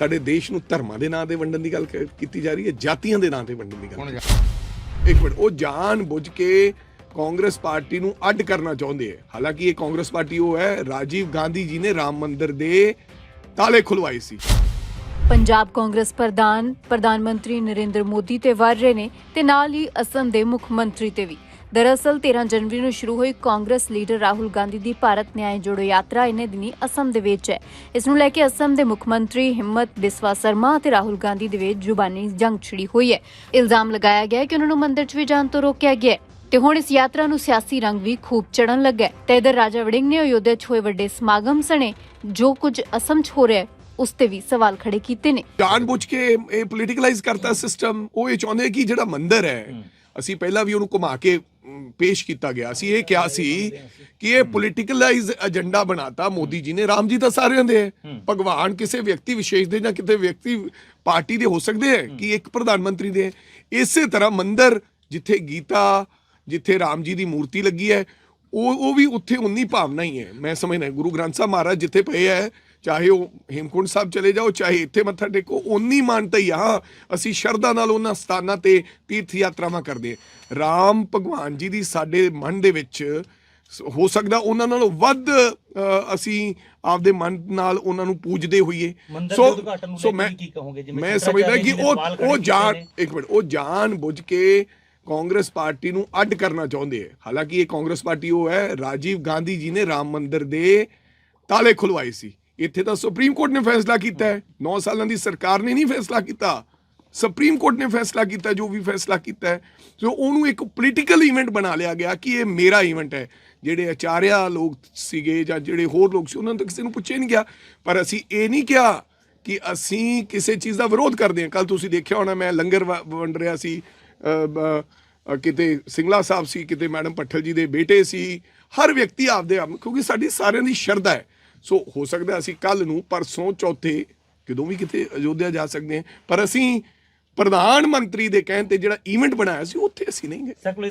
ਸਾਡੇ ਦੇਸ਼ ਨੂੰ ਧਰਮਾਂ ਦੇ ਨਾਂ ਤੇ ਵੰਡਣ ਦੀ ਗੱਲ ਕੀਤੀ ਜਾ ਰਹੀ ਹੈ ਜਾਤੀਆਂ ਦੇ ਨਾਂ ਤੇ ਵੰਡਣ ਦੀ ਗੱਲ ਇੱਕ ਮਿੰਟ ਉਹ ਜਾਣ ਬੁੱਝ ਕੇ ਕਾਂਗਰਸ ਪਾਰਟੀ ਨੂੰ ਅੱਡ ਕਰਨਾ ਚਾਹੁੰਦੇ ਹੈ। ਹਾਲਾਂਕਿ ਇਹ ਕਾਂਗਰਸ ਪਾਰਟੀ ਉਹ ਹੈ ਰਾਜੀਵ ਗਾਂਧੀ ਜੀ ਨੇ ਰਾਮ ਮੰਦਿਰ ਦੇ ਤਾਲੇ ਖੁਲਵਾਏ ਸੀ। ਪੰਜਾਬ ਕਾਂਗਰਸ ਪ੍ਰਧਾਨ ਪ੍ਰਧਾਨ ਮੰਤਰੀ ਨਰਿੰਦਰ ਮੋਦੀ ਤੇ ਵਰ ਰਹੇ ਨੇ ਤੇ ਨਾਲ ਹੀ ਅਸਮ ਦੇ ਮੁੱਖ ਮੰਤਰੀ ਤੇ ਵੀ। ਦਰਅਸਲ 13 ਜਨਵਰੀ ਨੂੰ ਸ਼ੁਰੂ ਹੋਈ ਕਾਂਗਰਸ ਲੀਡਰ ਰਾਹੁਲ ਗਾਂਧੀ ਦੀ ਭਾਰਤ ਨਿਆਂ ਜੋੜੋ ਯਾਤਰਾ ਇਹਨੇ ਦਿਨੀ ਅਸਮ ਦੇ ਵਿੱਚ ਹੈ। ਇਸ ਨੂੰ ਲੈ ਕੇ ਅਸਮ ਦੇ ਮੁੱਖ ਮੰਤਰੀ ਹਿੰਮਤ ਬਿਸਵਾ ਸਰਮਾ ਤੇ ਰਾਹੁਲ ਗਾਂਧੀ ਦੇ ਵਿੱਚ ਜ਼ੁਬਾਨੀ ਜੰਗ ਛਿੜੀ ਹੋਈ ਹੈ। ਇਲਜ਼ਾਮ ਲਗਾਇਆ ਗਿਆ ਕਿ ਉਹਨਾਂ ਨੂੰ ਮੰਦਿਰ 'ਚ ਵੀ ਜਾਣ ਤੋਂ ਰੋਕਿਆ ਗਿਆ ਤੇ ਹੁਣ ਇਸ ਯਾਤਰਾ ਨੂੰ ਸਿਆਸੀ ਰੰਗ ਵੀ ਖੂਬ ਚੜਨ ਲੱਗਾ ਤੇ ਇਧਰ ਰਾਜਾ ਵੜਿੰਗ ਨੇ ਅਯੋਧਿਆ 'ਚ ਹੋਏ ਵੱਡੇ ਸਮਾਗਮ ਸਣੇ ਜੋ ਕੁਝ ਅਸਮ 'ਚ ਹੋ ਰਿਹਾ ਉਸ ਤੇ ਵੀ ਸਵਾਲ ਖੜੇ ਕੀਤੇ ਨੇ। ਜਾਣ ਕੇ ਇਹ ਪੋਲੀਟੀਕਲਾਈਜ਼ ਕਰਤਾ ਸਿਸਟਮ ਉਹ ਇਹ ਚਾਹੁੰਦੇ ਕਿ ਜਿਹੜਾ ਮੰਦਿਰ ਹੈ, ਅਸੀਂ ਪਹਿਲਾਂ ਵੀ ਉਹਨੂੰ ਘੁਮਾ ਕੇ ਪੇਸ਼ ਕੀਤਾ ਗਿਆ ਸੀ ਇਹ ਕਿਹਾ ਸੀ ਕਿ ਇਹ ਪੋਲੀਟੀਕਲਾਈਜ਼ ਏਜੰਡਾ ਬਣਾਤਾ ਮੋਦੀ ਜੀ ਨੇ। ਰਾਮ ਜੀ ਤਾਂ ਸਾਰਿਆਂ ਦੇ ਹੈ। ਭਗਵਾਨ ਕਿਸੇ ਵਿਅਕਤੀ ਵਿਸ਼ੇਸ਼ ਦੇ ਜਾਂ ਕਿਤੇ ਵਿਅਕਤੀ ਪਾਰਟੀ ਦੇ ਹੋ ਸਕਦੇ ਹੈ ਕਿ ਇੱਕ ਪ੍ਰਧਾਨ ਮੰਤਰੀ ਦੇ। ਇਸੇ ਤਰ੍ਹਾਂ ਮੰਦਿਰ ਜਿੱਥੇ ਗੀਤਾ ਜਿੱਥੇ ਰਾਮ ਜੀ ਦੀ ਮੂਰਤੀ ਲੱਗੀ ਹੈ ਉਹ ਉਹ ਵੀ ਉੱਥੇ ਉਨੀ ਭਾਵਨਾ ਹੀ ਹੈ। ਮੈਂ ਸਮਝਦਾ ਗੁਰੂ ਗ੍ਰੰਥ ਸਾਹਿਬ ਮਹਾਰਾਜ ਜਿੱਥੇ ਪਏ ਹੈ ਚਾਹੇ ਉਹ ਹੇਮਕੁੰਟ ਸਾਹਿਬ ਚਲੇ ਜਾਓ ਚਾਹੇ ਇੱਥੇ ਮੱਥਾ ਟੇਕੋ ਉਨੀ ਮਾਨਤਾ ਹੀ ਆ। ਅਸੀਂ ਸ਼ਰਧਾ ਨਾਲ ਉਹਨਾਂ ਸਥਾਨਾਂ ਤੇ ਤੀਰਥ ਯਾਤਰਾਵਾਂ ਕਰਦੇ ਰਾਮ ਭਗਵਾਨ ਜੀ ਦੀ ਸਾਡੇ ਮਨ ਦੇ ਵਿੱਚ ਹੋ ਸਕਦਾ ਉਹਨਾਂ ਨਾਲੋਂ ਵੱਧ ਅਸੀਂ ਆਪਦੇ ਮਨ ਨਾਲ ਉਹਨਾਂ ਨੂੰ ਪੂਜਦੇ ਹੋਈਏ। ਸੋ ਸੋ ਮੈਂ ਕੇ ਕਹੋਗੇ? ਜਿਵੇਂ ਮੈਂ ਸਮਝਦਾ ਕਿ ਉਹ ਉਹ ਜਾਣ। ਇੱਕ ਮਿੰਟ ਉਹ ਜਾਣ ਬੁੱਝ ਕੇ ਕਾਂਗਰਸ ਪਾਰਟੀ ਨੂੰ ਅੱਡ ਕਰਨਾ ਚਾਹੁੰਦੇ ਹੈ ਹਾਲਾਂਕਿ ਇਹ ਕਾਂਗਰਸ ਪਾਰਟੀ ਉਹ ਹੈ ਰਾਜੀਵ ਗਾਂਧੀ ਜੀ ਨੇ ਰਾਮ ਮੰਦਿਰ ਦੇ ਤਾਲੇ ਖੁਲਵਾਏ ਸੀ। ਇੱਥੇ ਤਾਂ ਸੁਪਰੀਮ ਕੋਰਟ ਨੇ ਫੈਸਲਾ ਕੀਤਾ ਹੈ। 9 ਸਾਲਾਂ ਦੀ ਸਰਕਾਰ ਨੇ ਨਹੀਂ ਫੈਸਲਾ ਕੀਤਾ। ਸੁਪਰੀਮ ਕੋਰਟ ਨੇ ਫੈਸਲਾ ਕੀਤਾ, ਜੋ ਵੀ ਫੈਸਲਾ ਕੀਤਾ ਸੋ ਉਹਨੂੰ ਇੱਕ ਪੋਲੀਟੀਕਲ ਇਵੈਂਟ ਬਣਾ ਲਿਆ ਗਿਆ ਕਿ ਇਹ ਮੇਰਾ ਇਵੈਂਟ ਹੈ। ਜਿਹੜੇ ਆਚਾਰਿਆ ਲੋਕ ਸੀਗੇ ਜਾਂ ਜਿਹੜੇ ਹੋਰ ਲੋਕ ਸੀ, ਉਹਨਾਂ ਨੂੰ ਤਾਂ ਕਿਸੇ ਨੂੰ ਪੁੱਛਿਆ ਨਹੀਂ ਗਿਆ। ਪਰ ਅਸੀਂ ਇਹ ਨਹੀਂ ਕਿਹਾ ਕਿ ਅਸੀਂ ਕਿਸੇ ਚੀਜ਼ ਦਾ ਵਿਰੋਧ ਕਰਦੇ ਹਾਂ। ਕੱਲ ਤੁਸੀਂ ਦੇਖਿਆ ਹੋਣਾ, ਮੈਂ ਲੰਗਰ ਵ- ਵੰਡ ਰਿਹਾ ਸੀ। ਕਿਤੇ ਸਿੰਗਲਾ ਸਾਹਿਬ ਸੀ, ਕਿਤੇ ਮੈਡਮ ਪੱਠਲ ਜੀ ਦੇ ਬੇਟੇ ਸੀ। ਹਰ ਵਿਅਕਤੀ ਆਪਦੇ ਆਪ ਕਿਉਂਕਿ ਸਾਡੀ ਸਾਰਿਆਂ ਦੀ ਸ਼ਰਧਾ ਹੈ। ਸੋ ਹੋ ਸਕਦਾ ਅਸੀਂ ਕੱਲ ਨੂੰ ਪਰਸੋਂ ਚੌਥੇ ਕਿਦੋਂ ਵੀ ਕਿਤੇ ਅਯੋਧਿਆ ਜਾ ਸਕਦੇ ਹਾਂ। ਪਰ ਅਸੀਂ ਪ੍ਰਧਾਨ ਮੰਤਰੀ ਦੇ ਕਹਿਣ ਤੇ ਜਿਹੜਾ ਈਵੈਂਟ ਬਣਾਇਆ ਸੀ, ਉੱਥੇ ਅਸੀਂ ਨਹੀਂ ਗਏ।